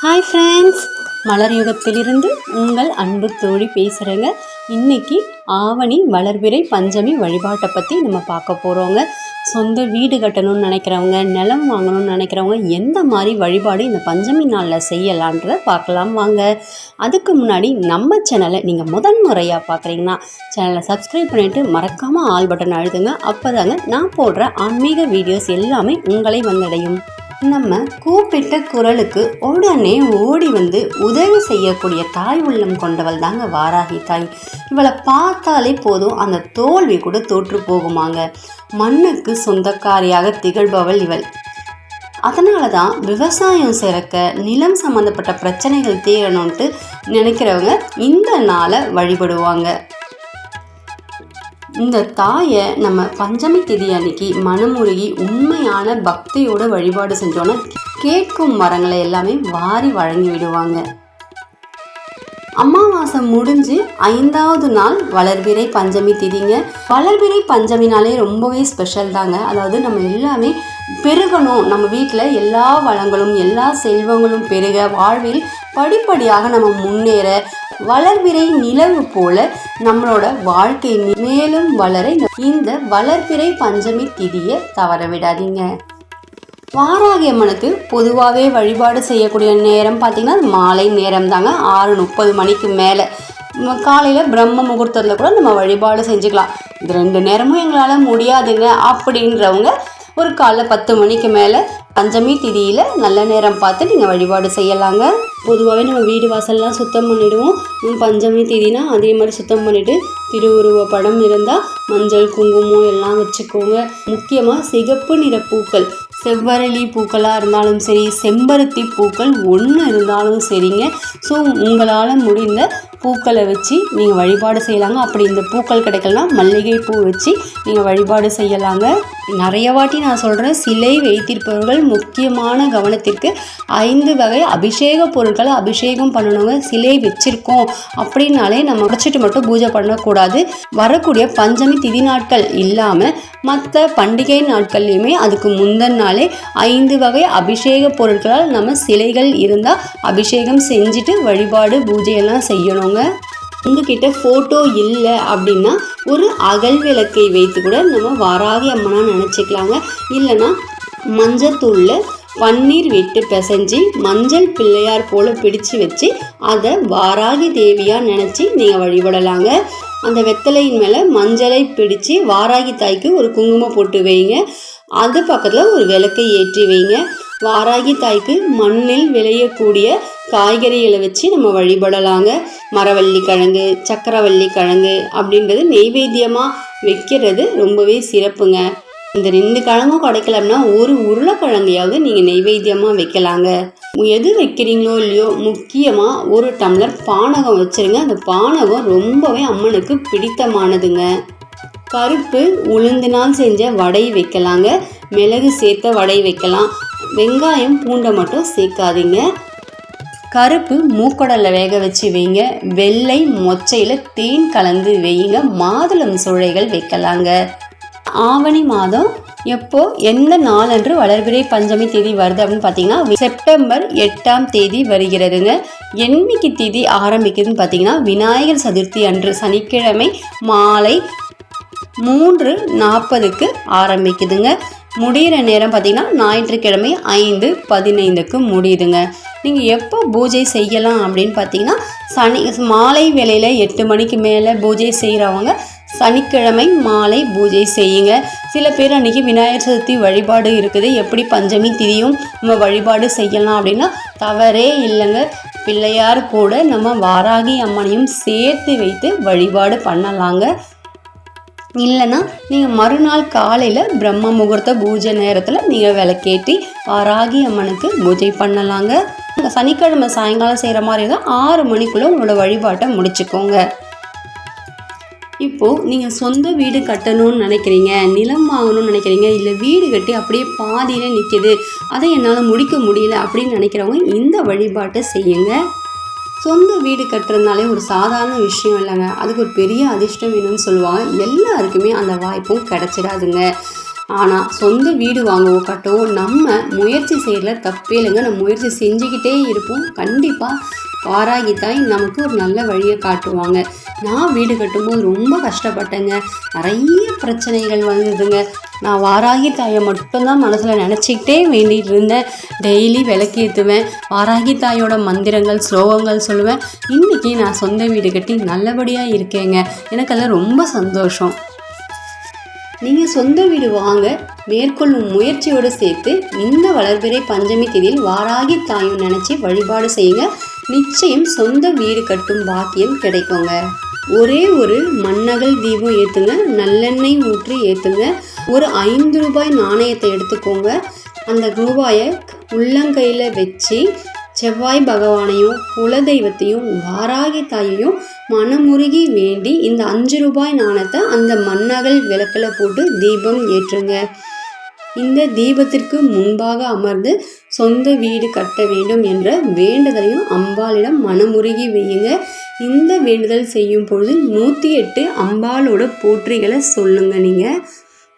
Hi friends மலர் யுகத்திலிருந்து உங்கள் அன்பு தோழி பேசுகிறேங்க இன்றைக்கி ஆவணி வளர்பிறை பஞ்சமி வழிபாட்டை பற்றி நம்ம பார்க்க போகிறோங்க சொந்த வீடு கட்டணும்னு நினைக்கிறவங்க நிலம் வாங்கணும்னு நினைக்கிறவங்க எந்த மாதிரி வழிபாடு இந்த பஞ்சமி நாளில் செய்யலான்றத பார்க்கலாம் வாங்க. அதுக்கு முன்னாடி நம்ம சேனலை நீங்கள் முதன் முறையாக பார்க்குறீங்கன்னா சேனலை சப்ஸ்கிரைப் பண்ணிவிட்டு மறக்காமல் ஆல் பட்டன் அழுதுங்க அப்போ தாங்க நான் போடுற ஆன்மீக வீடியோஸ் எல்லாமே உங்களை வந்தடையும். நம்ம கூப்பிட்ட குரலுக்கு உடனே ஓடி வந்து உதவி செய்யக்கூடிய தாய் உள்ளம் கொண்டவள் தாங்க வாராகி தாய். இவளை பார்த்தாலே போதும் அந்த தோல்வி கூட தோற்று போகுமாங்க. மண்ணுக்கு சொந்தக்காரியாக திகழ்பவள் இவள். அதனால தான் விவசாயம் சிறக்க நிலம் சம்மந்தப்பட்ட பிரச்சனைகள் தீரணும்ட்டு நினைக்கிறவங்க இந்த நாளை வழிபடுவாங்க. இந்த தாயை நம்ம பஞ்சமி திதி அன்னைக்கு மனமுருகி உண்மையான பக்தியோட வழிபாடு செஞ்சோன்னா கேட்கும் மரங்களை எல்லாமே வாரி வழங்கி விடுவாங்க. அமாவாசை முடிஞ்சு ஐந்தாவது நாள் வளர்பிறை பஞ்சமி திதிங்க. வளர்பிறை பஞ்சமினாலே ரொம்பவே ஸ்பெஷல் தாங்க. அதாவது நம்ம எல்லாமே பெருகணும். நம்ம வீட்டில் எல்லா வளங்களும் எல்லா செல்வங்களும் பெருக வாழ்வில் படிப்படியாக நம்ம முன்னேற வளர்பிறை நிலவு போல நம்மளோட வாழ்க்கை மேலும் வளர இந்த வளர்பிறை பஞ்சமி திதியை தவற விடாதீங்க. வாராகியம்மனுக்கு பொதுவாகவே வழிபாடு செய்யக்கூடிய நேரம் பார்த்திங்கன்னா மாலை நேரம் தாங்க ஆறு முப்பது மணிக்கு மேலே. காலையில் பிரம்ம முகூர்த்தத்தில் கூட நம்ம வழிபாடு செஞ்சுக்கலாம். இது ரெண்டு நேரமும் எங்களால் முடியாதுங்க. அப்படின்றவங்க ஒரு காலைல பத்து மணிக்கு மேலே பஞ்சமி திதியில் நல்ல நேரம் பார்த்து நீங்கள் வழிபாடு செய்யலாங்க. பொதுவாகவே நம்ம வீடு வாசல்லாம் சுத்தம் பண்ணிவிடுவோம் பஞ்சமி திதினா அதே மாதிரி சுத்தம் பண்ணிவிட்டு திருவுருவ படம் இருந்தால் மஞ்சள் குங்குமம் எல்லாம் வச்சுக்கோங்க. முக்கியமாக சிகப்பு நிற பூக்கள் செவ்வரளி பூக்களாக இருந்தாலும் சரி செம்பருத்தி பூக்கள் ஒன்று இருந்தாலும் சரிங்க. ஸோ உங்களால் முடிந்த பூக்களை வச்சு நீங்கள் வழிபாடு செய்யலாங்க. அப்படி இந்த பூக்கள் கிடைக்கலாம் மல்லிகை பூ வச்சு நீங்கள் வழிபாடு செய்யலாங்க. நிறைய வாட்டி நான் சொல்கிறேன் சிலை வைத்திருப்பவர்கள் முக்கியமான கவனத்திற்கு ஐந்து வகை அபிஷேக பொருட்களை அபிஷேகம் பண்ணணுங்க. சிலை வச்சுருக்கோம் அப்படின்னாலே நம்ம உடைச்சிட்டு மட்டும் பூஜை பண்ணக்கூடாது. வரக்கூடிய பஞ்சமி திதி நாட்கள் இல்லாமல் மற்ற பண்டிகை நாட்கள்லையுமே அதுக்கு முந்தன் நாளே ஐந்து வகை அபிஷேக பொருட்களால் நம்ம சிலைகள் இருந்தால் அபிஷேகம் செஞ்சுட்டு வழிபாடு பூஜையெல்லாம் இருக்கிறவங்க உங்ககிட்ட ஃபோட்டோ இல்லை அப்படின்னா ஒரு அகல் விளக்கை வைத்து கூட நம்ம வாராகி அம்மனா நினச்சிக்கலாங்க. இல்லைன்னா மஞ்சத்தூளில் பன்னீர் விட்டு பிசைஞ்சு மஞ்சள் பிள்ளையார் போல் பிடிச்சு வச்சு அதை வாராகி தேவியாக நினச்சி நீங்கள் வழிபடலாங்க. அந்த வெத்தலையின் மேலே மஞ்சளை பிடிச்சு வாராகி தாய்க்கு ஒரு குங்குமம் போட்டு வைங்க. அது பக்கத்தில் ஒரு விளக்கை ஏற்றி வைங்க. வாராகி தாய்க்கு மண்ணில் விளையக்கூடிய காய்கறிகளை வச்சு நம்ம வழிபடலாங்க. மரவள்ளி கிழங்கு சக்கரவள்ளி கிழங்கு அப்படின்றது நெய்வேத்தியமாக வைக்கிறது ரொம்பவே சிறப்புங்க. இந்த ரெண்டு கிழங்கும் கிடைக்கலன்னா ஒரு உருளைக்கிழங்கையாவது நீங்கள் நெய்வேத்தியமாக வைக்கலாங்க. எது வைக்கிறீங்களோ இல்லையோ முக்கியமாக ஒரு டம்ளர் பானகம் வச்சுருங்க. அந்த பானகம் ரொம்பவே அம்மனுக்கு பிடித்தமானதுங்க. கருப்பு உளுந்தினால் செஞ்ச வடை வைக்கலாங்க. மிளகு சேர்த்த வடை வைக்கலாம். வெங்காயம் பூண்டை மட்டும் சேர்க்காதீங்க. கருப்பு மூக்கடலை வேக வச்சு வைங்க. வெள்ளை மொச்சையில் தேன் கலந்து வைங்க. மாதுளம் சுழைகள் வைக்கலாங்க. ஆவணி மாதம் எப்போ எந்த நாளன்று வளர்பிறை பஞ்சமி தேதி வருது அப்படின்னு பார்த்தீங்கன்னா செப்டம்பர் எட்டாம் தேதி வருகிறதுங்க. என்னைக்கு தேதி ஆரம்பிக்குதுன்னு பார்த்தீங்கன்னா விநாயகர் சதுர்த்தி அன்று சனிக்கிழமை மாலை மூன்று நாற்பதுக்கு ஆரம்பிக்குதுங்க. முடிகிற நேரம் பார்த்திங்கன்னா ஞாயிற்றுக்கிழமை ஐந்து பதினைந்துக்கு முடியுதுங்க. நீங்கள் எப்போ பூஜை செய்யலாம் அப்படின்னு பார்த்தீங்கன்னா சனி மாலை வேலையில் எட்டு மணிக்கு மேலே பூஜை செய்கிறவங்க சனிக்கிழமை மாலை பூஜை செய்யுங்க. சில பேர் அன்றைக்கி விநாயகர் சதுர்த்தி வழிபாடு இருக்குது. எப்படி பஞ்சமி திதியும் நம்ம வழிபாடு செய்யலாம் அப்படின்னா தவறே இல்லைங்க. பிள்ளையார் கூட நம்ம வாராகி அம்மனையும் சேர்த்து வைத்து வழிபாடு பண்ணலாங்க. இல்லைன்னா நீங்கள் மறுநாள் காலையில் பிரம்ம முகூர்த்த பூஜை நேரத்தில் நீங்கள் விளக்கேற்றி வாராகி அம்மனுக்கு பூஜை பண்ணலாங்க. சனிக்கிழமை சாயங்காலம் செய்கிற மாதிரி தான் ஆறு மணிக்குள்ளே உங்களோட வழிபாட்டை முடிச்சுக்கோங்க. இப்போது நீங்கள் சொந்த வீடு கட்டணும்னு நினைக்கிறீங்க நிலம் வாங்கணும்னு நினைக்கிறீங்க இல்லை வீடு கட்டி அப்படியே பாதியில் நிற்கிது அதை என்னால் முடிக்க முடியல அப்படின்னு நினைக்கிறவங்க இந்த வழிபாட்டை செய்யுங்க. சொந்த வீடு கட்டுறதுனாலே ஒரு சாதாரண விஷயம் இல்லைங்க. அதுக்கு ஒரு பெரிய அதிர்ஷ்டம் வேணும்னு சொல்லுவாங்க. எல்லாருக்குமே அந்த வாய்ப்பும் கிடச்சிடாதுங்க. ஆனால் சொந்த வீடு வாங்கவோ கட்டவோ நம்ம முயற்சி செய்யல தப்பே இல்லைங்க. நம்ம முயற்சி செஞ்சுக்கிட்டே இருப்போம். கண்டிப்பாக பாராகித்தாய் தாய் நமக்கு ஒரு நல்ல வழியை காட்டுவாங்க. நான் வீடு கட்டும்போது ரொம்ப கஷ்டப்பட்டேங்க. நிறைய பிரச்சனைகள் வந்ததுங்க. நான் வாராகி தாயை மட்டும்தான் மனசில் நினச்சிக்கிட்டே வேண்டிகிட்டு இருந்தேன். டெய்லி விளக்கேற்றுவேன் வாராகி தாயோட மந்திரங்கள் ஸ்லோகங்கள் சொல்லுவேன். இன்றைக்கி நான் சொந்த வீடு கட்டி நல்லபடியாக இருக்கேங்க. எனக்கு அதில் ரொம்ப சந்தோஷம். நீங்கள் சொந்த வீடு வாங்க. மேற்கொள்ளும் முயற்சியோடு சேர்த்து இந்த வளர்பிறை பஞ்சமி திதியில் வாராகி தாயும் நினச்சி வழிபாடு செய்யுங்க. நிச்சயம் சொந்த வீடு கட்டும் பாக்கியம் கிடைக்குங்க. ஒரே ஒரு மண்ணகல் தீபம் ஏற்றுங்க நல்லெண்ணெய் ஊற்றி ஏற்றுங்க ஒரு ஐந்து ரூபாய் நாணயத்தை எடுத்துக்கோங்க. அந்த ரூபாயை உள்ளங்கையில் வச்சு செவ்வாய் பகவானையும் குலதெய்வத்தையும் வாராகி தாயையும் மனமுருகி வேண்டி இந்த அஞ்சு ரூபாய் நாணத்தை அந்த மண்ணகல் விளக்கில் போட்டு தீபம் ஏற்றுங்க. இந்த தீபத்திற்கு முன்பாக அமர்ந்து சொந்த வீடு கட்ட வேண்டும் என்ற வேண்டுதலையும் அம்பாளிடம் மனமுருகி வையுங்க. இந்த வேண்டுதல் செய்யும் பொழுது நூற்றி எட்டு அம்பாளோட போற்றிகளை சொல்லுங்கள் நீங்கள்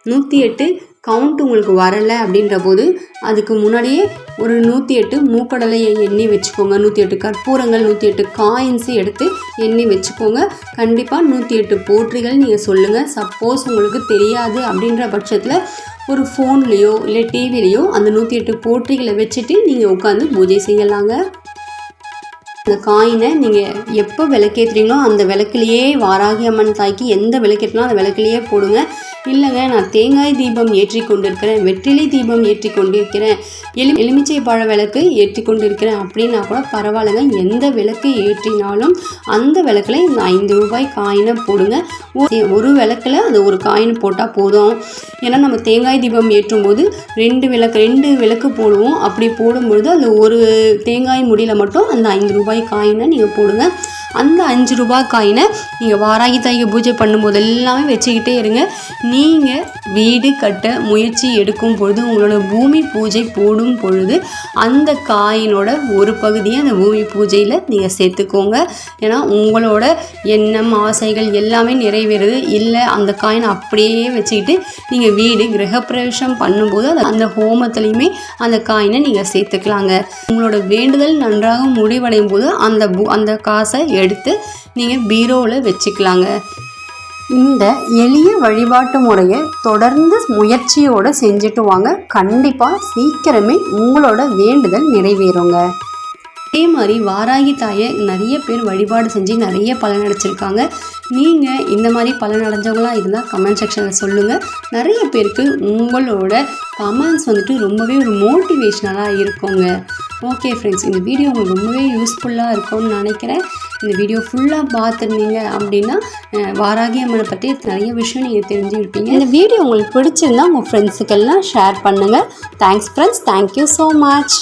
நூற்றி எட்டு கவுண்ட் உங்களுக்கு வரலை அப்படின்ற போது அதுக்கு முன்னாடியே ஒரு நூற்றி எட்டு மூக்கடலையை எண்ணி வச்சுக்கோங்க. நூற்றி எட்டு கற்பூரங்கள் நூற்றி எட்டு காயின்ஸு எடுத்து எண்ணி வச்சுக்கோங்க. கண்டிப்பாக நூற்றி எட்டு போற்றிகள் நீங்கள் சொல்லுங்கள் சப்போஸ் உங்களுக்கு தெரியாது அப்படின்ற பட்சத்தில் ஒரு ஃபோன்லேயோ இல்லை டிவிலேயோ அந்த நூற்றி எட்டு போற்றிகளை வச்சுட்டு நீங்கள் உட்காந்து பூஜை செய்யலாங்க. அந்த காயினை நீங்கள் எப்போ விளக்கேற்றுறீங்களோ அந்த விளக்குலையே வாராகி அம்மன் தாய்க்கு எந்த விளக்கேற்றினோ அந்த விளக்குலையே போடுங்க. இல்லைங்க நான் தேங்காய் தீபம் ஏற்றி கொண்டிருக்கிறேன் வெற்றிலை தீபம் ஏற்றி கொண்டிருக்கிறேன் எலி எலுமிச்சை பழ விளக்கு ஏற்றி கொண்டிருக்கிறேன் அப்படின்னா கூட பரவாயில்லைங்க. எந்த விளக்கு ஏற்றினாலும் அந்த விளக்கில் இந்த ஐந்து ரூபாய் காயினை போடுங்க. ஒரு விளக்கில் அது ஒரு காயின் போட்டால் போதும். ஏன்னா நம்ம தேங்காய் தீபம் ஏற்றும் போது ரெண்டு விளக்கு ரெண்டு விளக்கு போடுவோம். அப்படி போடும்பொழுது அந்த ஒரு தேங்காய் முடியில் மட்டும் அந்த ஐந்து ரூபாய் காயினை நீங்கள் போடுங்க. அந்த அஞ்சு ரூபா காயினை நீங்கள் வாராகி தாய்க்கு பூஜை பண்ணும்போது எல்லாமே வச்சுக்கிட்டே இருங்க. நீங்கள் வீடு கட்ட முயற்சி எடுக்கும் பொழுது உங்களோட பூமி பூஜை போடும் பொழுது அந்த காயினோட ஒரு பகுதியை அந்த பூமி பூஜையில் நீங்கள் சேர்த்துக்கோங்க. ஏன்னா உங்களோட எண்ணம் ஆசைகள் எல்லாமே நிறைவேறுது. இல்லை அந்த காயினை அப்படியே வச்சுக்கிட்டு நீங்கள் வீடு கிரகப்பிரவேசம் பண்ணும்போது அந்த ஹோமத்துலேயுமே அந்த காயினை நீங்கள் சேர்த்துக்கலாங்க. உங்களோட வேண்டுதல் நன்றாக முடிவடையும் போது அந்த அந்த காசை எடுத்து நீங்கள் பீரோவில் வச்சுக்கலாங்க. இந்த எளிய வழிபாட்டு முறையை தொடர்ந்து முயற்சியோடு செஞ்சுட்டு வாங்க. கண்டிப்பாக சீக்கிரமே உங்களோட வேண்டுதல் நிறைவேறுங்க. அதே மாதிரி வாராகி தாயை நிறைய பேர் வழிபாடு செஞ்சு நிறைய பலன் அடைச்சிருக்காங்க. நீங்கள் இந்த மாதிரி பலன் அடைஞ்சவங்களாம் இருந்தால் கமெண்ட் செக்ஷனில் சொல்லுங்கள் நிறைய பேருக்கு உங்களோட கமெண்ட்ஸ் வந்துட்டு ரொம்பவே ஒரு மோட்டிவேஷ்னலாக இருக்குங்க. ஓகே ஃப்ரெண்ட்ஸ் இந்த வீடியோ உங்களுக்கு ரொம்பவே யூஸ்ஃபுல்லாக இருக்கும்னு நினைக்கிறேன். இந்த வீடியோ ஃபுல்லாக பார்த்துருந்தீங்க அப்படின்னா வாராகி அம்மனை பற்றி நிறைய விஷயம் நீங்கள் தெரிஞ்சுருப்பீங்க. இந்த வீடியோ உங்களுக்கு பிடிச்சிருந்தா உங்கள் ஃப்ரெண்ட்ஸுக்கெல்லாம் ஷேர் பண்ணுங்கள் thanks friends thank you so much